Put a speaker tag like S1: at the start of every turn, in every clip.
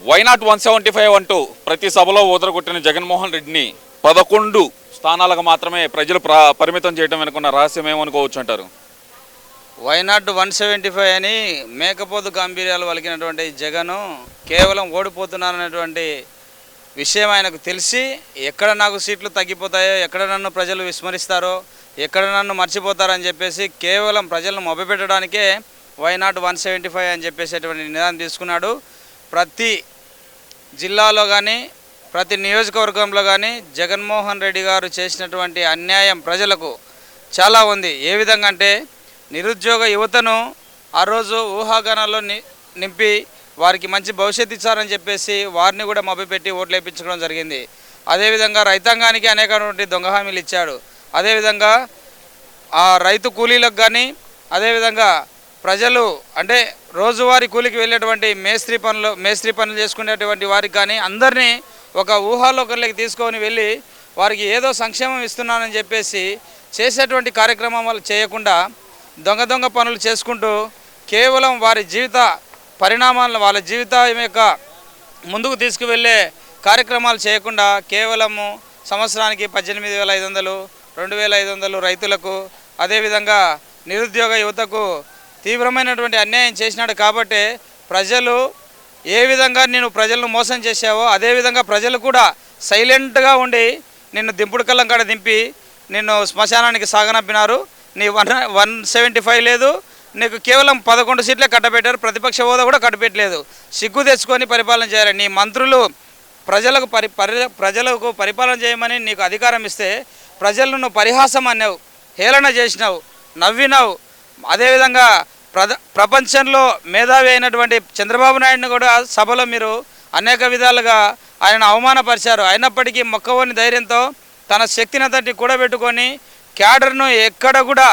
S1: Why not one seventy five అంటూ ప్రతి సభలో ఊదరగొట్టిన జగన్మోహన్ రెడ్డిని పదకొండు స్థానాలకు మాత్రమే ప్రజలు పరిమితం చేయడం వెనుకున్న రహస్యం ఏమనుకోవచ్చు అంటారు
S2: వైనాట్ వన్ సెవెంటీ ఫైవ్ అని మేకపోతు గాంభీర్యాలు వలికినటువంటి జగను కేవలం ఓడిపోతున్నాననేటువంటి విషయం ఆయనకు తెలిసి ఎక్కడ నాకు సీట్లు తగ్గిపోతాయో ఎక్కడ నన్ను ప్రజలు విస్మరిస్తారో ఎక్కడ నన్ను మర్చిపోతారని చెప్పేసి కేవలం ప్రజలను మొబ్బపెట్టడానికే why not one seventy five అని చెప్పేసేటువంటి నిర్ణయం తీసుకున్నాడు. ప్రతి జిల్లాలో కానీ ప్రతి నియోజకవర్గంలో కానీ జగన్మోహన్ రెడ్డి గారు చేసినటువంటి అన్యాయం ప్రజలకు చాలా ఉంది. ఏ విధంగా అంటే నిరుద్యోగ యువతను ఆ రోజు ఊహాగానాల్లో ని నింపి వారికి మంచి భవిష్యత్తు ఇచ్చారని చెప్పేసి వారిని కూడా మభ్యపెట్టి ఓట్లు వేయించడం జరిగింది. అదేవిధంగా రైతాంగానికి అనేకటువంటి దొంగ హామీలు ఇచ్చాడు. అదేవిధంగా ఆ రైతు కూలీలకు కానీ అదేవిధంగా ప్రజలు అంటే రోజువారీ కూలికి వెళ్ళేటువంటి మేస్త్రి పనులు మేస్త్రి పనులు చేసుకునేటువంటి వారికి కానీ అందరినీ ఒక ఊహాలోకంలోకి తీసుకొని వెళ్ళి వారికి ఏదో సంక్షేమం ఇస్తున్నానని చెప్పేసి చేసేటువంటి కార్యక్రమాలు చేయకుండా దొంగ దొంగ పనులు చేసుకుంటూ కేవలం వారి జీవిత పరిణామాలను వాళ్ళ జీవితం యొక్క ముందుకు తీసుకువెళ్ళే కార్యక్రమాలు చేయకుండా కేవలము సంవత్సరానికి పద్దెనిమిది వేల ఐదు వందలు రెండు వేల ఐదు వందలు రైతులకు అదేవిధంగా నిరుద్యోగ యువతకు తీవ్రమైనటువంటి అన్యాయం చేసినాడు కాబట్టి ప్రజలు ఏ విధంగా నేను ప్రజలను మోసం చేశావో అదేవిధంగా ప్రజలు కూడా సైలెంట్గా ఉండి నిన్ను దింపుడు కళ్ళం కాడ దింపి నిన్ను శ్మశానానికి సాగనంపినారు. నీ వన్ వన్ సెవెంటీ ఫైవ్ లేదు. నీకు కేవలం పదకొండు సీట్లే కట్టబెట్టారు. ప్రతిపక్ష హోదా కూడా కట్టబెట్టలేదు. సిగ్గు తెచ్చుకొని పరిపాలన చేయాలి. నీ మంత్రులు ప్రజలకు పరి పరి ప్రజలకు పరిపాలన చేయమని నీకు అధికారం ఇస్తే ప్రజలను పరిహాసం అన్నావు హేళన చేసినావు నవ్వినావు అదేవిధంగా ప్రద ప్రపంచంలో మేధావి అయినటువంటి చంద్రబాబు నాయుడుని కూడా సభలో మీరు అనేక విధాలుగా ఆయన అవమానపరిచారు. అయినప్పటికీ మొక్కవోని ధైర్యంతో తన శక్తిని తట్టి కూడబెట్టుకొని క్యాడర్ను ఎక్కడ కూడా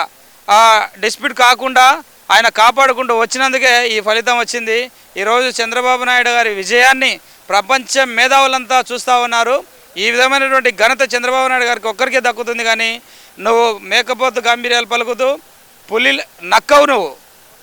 S2: డిస్ప్యూట్ కాకుండా ఆయన కాపాడుకుంటూ వచ్చినందుకే ఈ ఫలితం వచ్చింది. ఈరోజు చంద్రబాబు నాయుడు గారి విజయాన్ని ప్రపంచ మేధావులంతా చూస్తూ ఉన్నారు. ఈ విధమైనటువంటి ఘనత చంద్రబాబు నాయుడు గారికి ఒక్కరికే దక్కుతుంది కానీ నువ్వు మేకపోతు గాంభీర్యాలు పలుకుతూ పులి నక్కవు నువ్వు.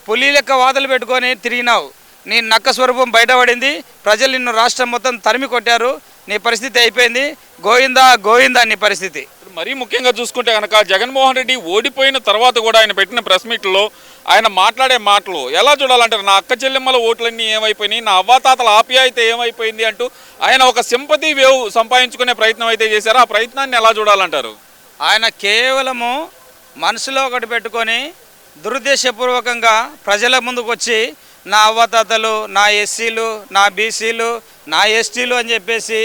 S2: పులి లెక్క వాదలు పెట్టుకొని తిరిగినావు. నీ నక్క స్వరూపం బయటపడింది. ప్రజలు నిన్ను రాష్ట్రం మొత్తం తరిమి కొట్టారు. నీ పరిస్థితి అయిపోయింది. గోయిందా గోయిందా నీ పరిస్థితి.
S1: మరీ ముఖ్యంగా చూసుకుంటే కనుక జగన్మోహన్ రెడ్డి ఓడిపోయిన తర్వాత కూడా ఆయన పెట్టిన ప్రెస్ మీట్లో ఆయన మాట్లాడే మాటలు ఎలా చూడాలంటారు? నా అక్క చెల్లెమ్మల ఓట్లన్నీ ఏమైపోయినాయి? నా అవ్వాతాతల ఆప్యాయత ఏమైపోయింది అంటూ ఆయన ఒక సింపతి వేవ్ సంపాదించుకునే ప్రయత్నం అయితే చేశారో? ఆ ప్రయత్నాన్ని ఎలా చూడాలంటారు?
S2: ఆయన కేవలము మనసులో ఒకటి పెట్టుకొని దురుద్దేశపూర్వకంగా ప్రజల ముందుకు వచ్చి నా అవ్వతాతలు నా ఎస్సీలు నా బీసీలు నా ఎస్టీలు అని చెప్పేసి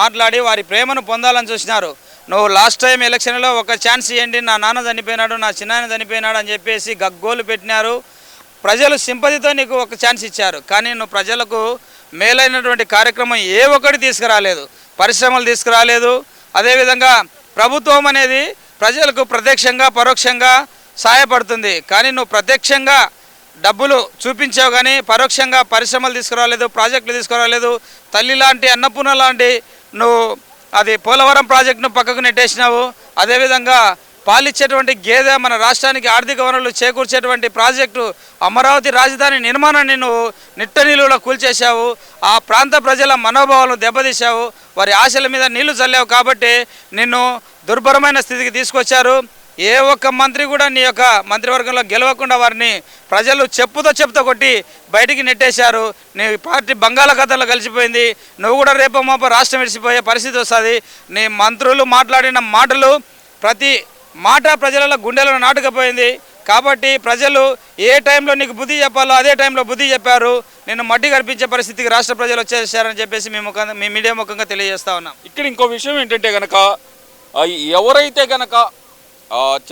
S2: మాట్లాడి వారి ప్రేమను పొందాలని చూసినారు. నువ్వు లాస్ట్ టైం ఎలక్షన్లో ఒక ఛాన్స్ ఇవ్వండి నా నాన్న చనిపోయినాడు నా చిన్నాయన చనిపోయినాడు అని చెప్పేసి గగ్గోలు పెట్టినారు. ప్రజలు సింపతితో నీకు ఒక ఛాన్స్ ఇచ్చారు. కానీ నువ్వు ప్రజలకు మేలైనటువంటి కార్యక్రమం ఏ ఒక్కటి తీసుకురాలేదు. పరిశ్రమలు తీసుకురాలేదు. అదేవిధంగా ప్రభుత్వం అనేది ప్రజలకు ప్రత్యక్షంగా పరోక్షంగా సహాయపడుతుంది కానీ నువ్వు ప్రత్యక్షంగా డబ్బులు చూపించావు కానీ పరోక్షంగా పరిశ్రమలు తీసుకురాలేదు ప్రాజెక్టులు తీసుకురాలేదు తల్లి లాంటి అన్నపూర్ణ లాంటి నువ్వు అది పోలవరం ప్రాజెక్టును పక్కకు నెట్టేసినావు. అదేవిధంగా పాలిచ్చేటువంటి గేదె మన రాష్ట్రానికి ఆర్థిక వనరులు చేకూర్చేటువంటి ప్రాజెక్టు అమరావతి రాజధాని నిర్మాణాన్ని నువ్వు నిట్టనీళ్ళలో కూల్చేశావు. ఆ ప్రాంత ప్రజల మనోభావాలను దెబ్బతీశావు. వారి ఆశల మీద నీళ్ళు చల్లావు కాబట్టి నిన్ను దుర్భరమైన స్థితికి తీసుకొచ్చారు. ఏ ఒక్క మంత్రి కూడా నీ యొక్క మంత్రివర్గంలో గెలవకుండా వారిని ప్రజలు చెప్పుతో చెప్పుతో కొట్టి బయటికి నెట్టేశారు. నీ పార్టీ బంగాళాఖాతంలో కలిసిపోయింది. నువ్వు కూడా రేపో మాపో రాష్ట్రం విడిచిపోయే పరిస్థితి వస్తుంది. నీ మంత్రులు మాట్లాడిన మాటలు ప్రతి మాట ప్రజలలో గుండెలను నాటుకపోయింది. కాబట్టి ప్రజలు ఏ టైంలో నీకు బుద్ధి చెప్పాలో అదే టైంలో బుద్ధి చెప్పారు. నేను మట్టి కనిపించే పరిస్థితికి రాష్ట్ర ప్రజలు వచ్చేసారని చెప్పేసి మేము మీ మీడియా ముఖంగా తెలియజేస్తా ఉన్నాం.
S1: ఇక్కడ ఇంకో విషయం ఏంటంటే కనుక ఎవరైతే కనుక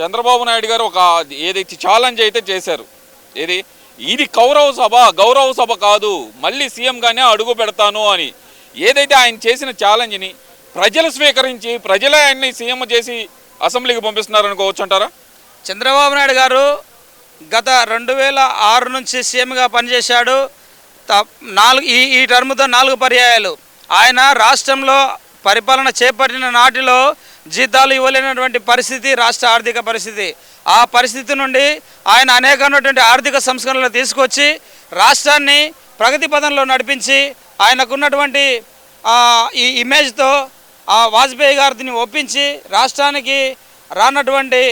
S1: చంద్రబాబు నాయుడు గారు ఒక ఏదైతే ఛాలెంజ్ అయితే చేశారు ఏది? ఇది కౌరవ సభ గౌరవ సభ కాదు మళ్ళీ సీఎంగానే అడుగు పెడతాను అని ఏదైతే ఆయన చేసిన ఛాలెంజ్ని ప్రజలు స్వీకరించి ప్రజలే ఆయన్ని సీఎం చేసి అసెంబ్లీకి పంపిస్తున్నారు అంటారా?
S2: చంద్రబాబు నాయుడు గారు గత రెండు వేల ఆరు నుంచి సీఎంగా పనిచేశాడు. త- నాలుగు ఈ ఈ టర్మ్తో నాలుగు పర్యాయాలు. ఆయన రాష్ట్రంలో పరిపాలన చేపట్టిన నాటిలో జీతాలు ఇవ్వలేనటువంటి పరిస్థితి రాష్ట్ర ఆర్థిక పరిస్థితి. ఆ పరిస్థితి నుండి ఆయన అనేకమైనటువంటి ఆర్థిక సంస్కరణలు తీసుకొచ్చి రాష్ట్రాన్ని ప్రగతి పదంలో నడిపించి ఆయనకున్నటువంటి ఈ ఇమేజ్తో ఆ వాజ్పేయి గారిని ఒప్పించి రాష్ట్రానికి రానటువంటి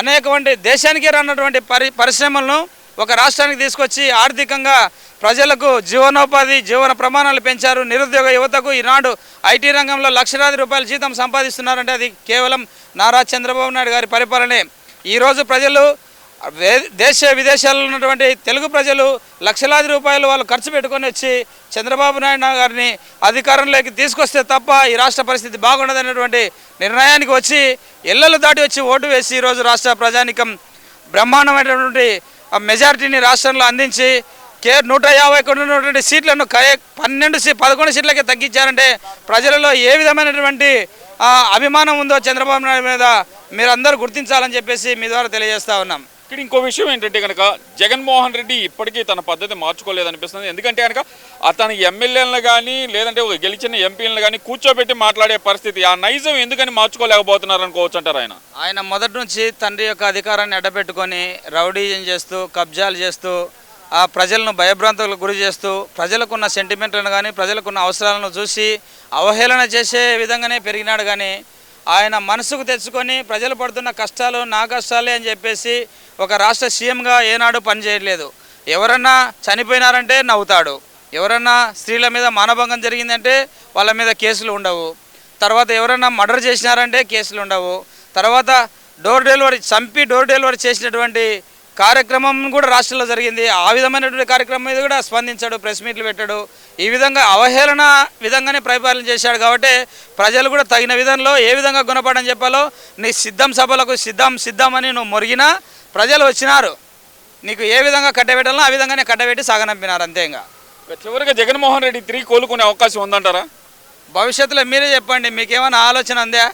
S2: అనేకమంది దేశానికి రానటువంటి పరి పరిశ్రమలను ఒక రాష్ట్రానికి తీసుకొచ్చి ఆర్థికంగా ప్రజలకు జీవనోపాధి జీవన ప్రమాణాలు పెంచారు. నిరుద్యోగ యువతకు ఈనాడు ఐటీ రంగంలో లక్షలాది రూపాయల జీతం సంపాదిస్తున్నారంటే అది కేవలం నారా చంద్రబాబు నాయుడు గారి పరిపాలనే. ఈరోజు ప్రజలు దేశ విదేశాల్లో ఉన్నటువంటి తెలుగు ప్రజలు లక్షలాది రూపాయలు వాళ్ళు ఖర్చు పెట్టుకొని వచ్చి చంద్రబాబు నాయుడు గారిని అధికారంలోకి తీసుకొస్తే తప్ప ఈ రాష్ట్ర పరిస్థితి బాగుండదనేటువంటి నిర్ణయానికి వచ్చి ఇళ్ళలు దాటి వచ్చి ఓటు వేసి ఈరోజు రాష్ట్ర ప్రజానికం బ్రహ్మాండమైనటువంటి మెజారిటీని రాష్ట్రంలో అందించి కే నూట యాభై ఒకటి ఉన్నటువంటి సీట్లను పన్నెండు సీ పదకొండు సీట్లకే తగ్గించారంటే ప్రజలలో ఏ విధమైనటువంటి అభిమానం ఉందో చంద్రబాబు నాయుడు మీద మీరందరూ గుర్తించాలని చెప్పేసి మీ ద్వారా తెలియజేస్తా ఉన్నాం.
S1: ఇక్కడ ఇంకో విషయం ఏంటంటే కనుక జగన్మోహన్ రెడ్డి ఇప్పటికీ తన పద్ధతి మార్చుకోలేదనిపిస్తుంది. ఎందుకంటే కనుక అతని ఎమ్మెల్యేలను కానీ లేదంటే ఒక గెలిచిన ఎంపీలను కానీ కూర్చోబెట్టి మాట్లాడే పరిస్థితి ఆ నైజం ఎందుకని మార్చుకోలేకపోతున్నారు అనుకోవచ్చు అంటారు ఆయన?
S2: ఆయన మొదటి నుంచి తండ్రి యొక్క అధికారాన్ని అడ్డపెట్టుకొని రౌడీజం చేస్తూ కబ్జాలు చేస్తూ ఆ ప్రజలను భయభ్రాంతులకు గురి చేస్తూ ప్రజలకున్న సెంటిమెంట్లను కానీ ప్రజలకున్న అవసరాలను చూసి అవహేళన చేసే విధంగానే పెరిగినాడు కానీ ఆయన మనసుకు తెచ్చుకొని ప్రజలు పడుతున్న కష్టాలు నా కష్టాలే అని చెప్పేసి ఒక రాష్ట్ర సీఎంగా ఏనాడు పనిచేయలేదు ఎవరన్నా చనిపోయినారంటే నవ్వుతాడు. ఎవరన్నా స్త్రీల మీద మానభంగం జరిగిందంటే వాళ్ళ మీద కేసులు ఉండవు. తర్వాత ఎవరన్నా మర్డర్ చేసినారంటే కేసులు ఉండవు. తర్వాత డోర్ డెలివరీ చంపి డోర్ డెలివరీ చేసినటువంటి కార్యక్రమం కూడా రాష్ట్రంలో జరిగింది. ఆ విధమైనటువంటి కార్యక్రమం మీద కూడా స్పందించాడు ప్రెస్ మీట్లు పెట్టాడు. ఈ విధంగా అవహేళన విధంగానే పరిపాలన చేశాడు కాబట్టి ప్రజలు కూడా తగిన విధంలో ఏ విధంగా గుణపడని చెప్పాలో నీ సిద్ధం సభలకు సిద్ధం సిద్ధం అని నువ్వు మొరిగినా ప్రజలు వచ్చినారు. నీకు ఏ విధంగా కట్టబెట్టాలో ఆ విధంగానే కట్టబెట్టి సాగనంపినారు అంతే ఇంకా
S1: చివరిగా జగన్మోహన్ రెడ్డి తిరిగి కోలుకునే అవకాశం ఉందంటారా?
S2: భవిష్యత్తులో మీరే చెప్పండి మీకేమైనా ఆలోచన ఉందా?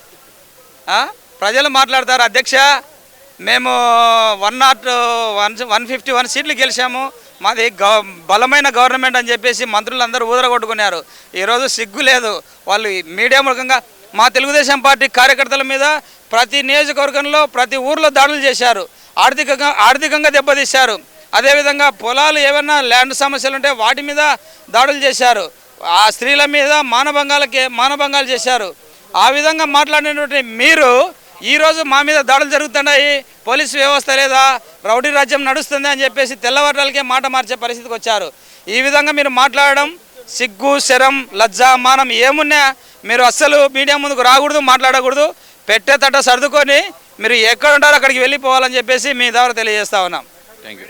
S2: ప్రజలు మాట్లాడతారు అధ్యక్ష? మేము one not one one fifty one సీట్లు గెలిచాము. మాది గవ బలమైన గవర్నమెంట్ అని చెప్పేసి మంత్రులందరూ ఊదరగొట్టుకున్నారు. ఈరోజు సిగ్గు లేదు. వాళ్ళు మీడియా మూలకంగా మా తెలుగుదేశం పార్టీ కార్యకర్తల మీద ప్రతి నియోజకవర్గంలో ప్రతి ఊర్లో దాడులు చేశారు. ఆర్థికంగా ఆర్థికంగా దెబ్బతీశారు. అదేవిధంగా పొలాలు ఏమైనా ల్యాండ్ సమస్యలు ఉంటే వాటి మీద దాడులు చేశారు. ఆ స్త్రీల మీద మానభంగాలకి మానభంగాలు చేశారు. ఆ విధంగా మాట్లాడినటువంటి మీరు ఈరోజు మా మీద దాడులు జరుగుతున్నాయి. పోలీసు వ్యవస్థ లేదా రౌడీ రాజ్యం నడుస్తుంది అని చెప్పేసి తెల్లవారులకే మాట మార్చే పరిస్థితికి వచ్చారు. ఈ విధంగా మీరు మాట్లాడడం సిగ్గు శరం లజ్జ మానం ఏమున్నా మీరు అస్సలు మీడియా ముందుకు రాకూడదు మాట్లాడకూడదు. పెట్టే తట్ట సర్దుకొని మీరు ఎక్కడ ఉంటారో అక్కడికి వెళ్ళిపోవాలని చెప్పేసి మీ ద్వారా తెలియజేస్తా ఉన్నాం.
S1: Thank you